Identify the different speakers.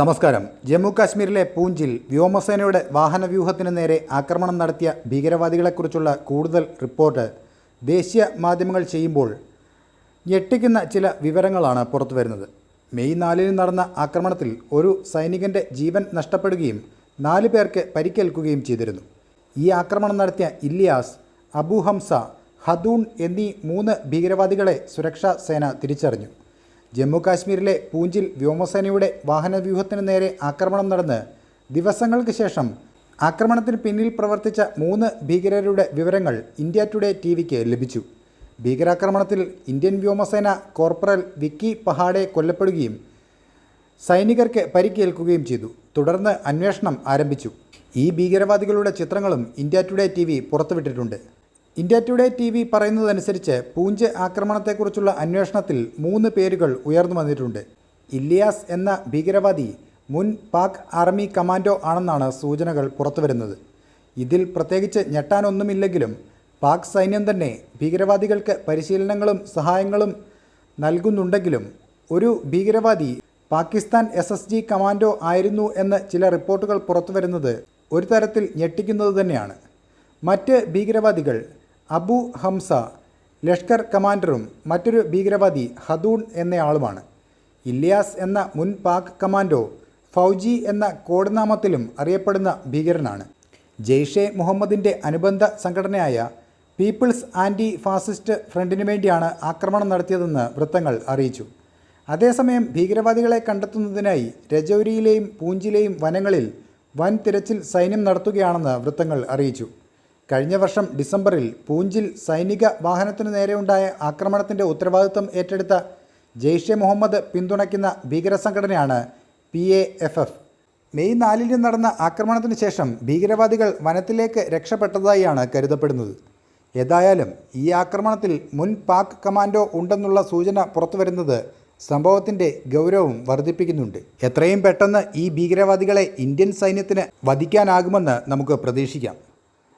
Speaker 1: നമസ്കാരം. ജമ്മു കാശ്മീരിലെ പൂഞ്ചിൽ വ്യോമസേനയുടെ വാഹനവ്യൂഹത്തിന് നേരെ ആക്രമണം നടത്തിയ ഭീകരവാദികളെക്കുറിച്ചുള്ള കൂടുതൽ റിപ്പോർട്ട് ദേശീയ മാധ്യമങ്ങൾ ചെയ്യുമ്പോൾ ഞെട്ടിക്കുന്ന ചില വിവരങ്ങളാണ് പുറത്തുവരുന്നത്. മെയ് നാലിന് നടന്ന ആക്രമണത്തിൽ ഒരു സൈനികന്റെ ജീവൻ നഷ്ടപ്പെടുകയും നാല് പേർക്ക് പരിക്കേൽക്കുകയും ചെയ്തിരുന്നു. ഈ ആക്രമണം നടത്തിയ ഇല്ലിയാസ് അബു ഹംസ ഹദൂൺ എന്നീ മൂന്ന് ഭീകരവാദികളെ സുരക്ഷാ സേന തിരിച്ചറിഞ്ഞു. ജമ്മു കാശ്മീരിലെ പൂഞ്ചിൽ വ്യോമസേനയുടെ വാഹനവ്യൂഹത്തിനു നേരെ ആക്രമണം നടന്ന് ദിവസങ്ങൾക്ക് ശേഷം ആക്രമണത്തിന് പിന്നിൽ പ്രവർത്തിച്ച മൂന്ന് ഭീകരരുടെ വിവരങ്ങൾ ഇന്ത്യ ടുഡേ ടി വിക്ക് ലഭിച്ചു. ഭീകരാക്രമണത്തിൽ ഇന്ത്യൻ വ്യോമസേന കോർപ്പറൽ വിക്കി പഹാഡെ കൊല്ലപ്പെടുകയും സൈനികർക്ക് പരിക്കേൽക്കുകയും ചെയ്തു. തുടർന്ന് അന്വേഷണം ആരംഭിച്ചു. ഈ ഭീകരവാദികളുടെ ചിത്രങ്ങളും ഇന്ത്യ ടുഡേ ടി വി പുറത്തുവിട്ടിട്ടുണ്ട്. ഇന്ത്യ ടുഡേ ടി വി പറയുന്നതനുസരിച്ച് പൂഞ്ച് ആക്രമണത്തെക്കുറിച്ചുള്ള അന്വേഷണത്തിൽ മൂന്ന് പേരുകൾ ഉയർന്നു വന്നിട്ടുണ്ട്. ഇല്ലിയാസ് എന്ന ഭീകരവാദി മുൻ പാക് ആർമി കമാൻഡോ ആണെന്നാണ് സൂചനകൾ പുറത്തുവരുന്നത്. ഇതിൽ പ്രത്യേകിച്ച് ഞെട്ടാനൊന്നുമില്ലെങ്കിലും പാക് സൈന്യം തന്നെ ഭീകരവാദികൾക്ക് പരിശീലനങ്ങളും സഹായങ്ങളും നൽകുന്നുണ്ടെങ്കിലും ഒരു ഭീകരവാദി Pakistan S S G commando ആയിരുന്നു എന്ന് ചില റിപ്പോർട്ടുകൾ പുറത്തുവരുന്നത് ഒരു തരത്തിൽ ഞെട്ടിക്കുന്നത് തന്നെയാണ്. മറ്റ് ഭീകരവാദികൾ അബു ഹംസ ലഷ്കർ കമാൻഡറും മറ്റൊരു ഭീകരവാദി ഹദൂൺ എന്നയാളുമാണ്. ഇല്ലിയാസ് എന്ന മുൻ പാക് കമാൻഡോ ഫൗജി എന്ന കോഡ് നാമത്തിലും അറിയപ്പെടുന്ന ഭീകരനാണ്. ജെയ്ഷെ മുഹമ്മദിന്റെ അനുബന്ധ സംഘടനയായ പീപ്പിൾസ് ആന്റി ഫാസിസ്റ്റ് ഫ്രണ്ടിനു വേണ്ടിയാണ് ആക്രമണം നടത്തിയതെന്ന് വൃത്തങ്ങൾ അറിയിച്ചു. അതേസമയം ഭീകരവാദികളെ കണ്ടെത്തുന്നതിനായി രജൌരിയിലെയും പൂഞ്ചിലെയും വനങ്ങളിൽ വൻ തിരച്ചിൽ സൈന്യം നടത്തുകയാണെന്ന് വൃത്തങ്ങൾ അറിയിച്ചു. കഴിഞ്ഞ വർഷം ഡിസംബറിൽ പൂഞ്ചിൽ സൈനിക വാഹനത്തിനു നേരെയുണ്ടായ ആക്രമണത്തിന്റെ ഉത്തരവാദിത്വം ഏറ്റെടുത്ത ജെയ്ഷെ മുഹമ്മദ് പിന്തുണയ്ക്കുന്ന ഭീകര സംഘടനയാണ് P A F F. May നാലിന് നടന്ന ആക്രമണത്തിന് ശേഷം ഭീകരവാദികൾ വനത്തിലേക്ക് രക്ഷപ്പെട്ടതായാണ് കരുതപ്പെടുന്നത്. ഏതായാലും ഈ ആക്രമണത്തിൽ മുൻ പാക് കമാൻഡോ ഉണ്ടെന്നുള്ള സൂചന പുറത്തുവരുന്നത് സംഭവത്തിന്റെ ഗൗരവം വർദ്ധിപ്പിക്കുന്നുണ്ട്. എത്രയും പെട്ടെന്ന് ഈ ഭീകരവാദികളെ ഇന്ത്യൻ സൈന്യത്തിന് വധിക്കാനാകുമെന്ന് നമുക്ക് പ്രതീക്ഷിക്കാം.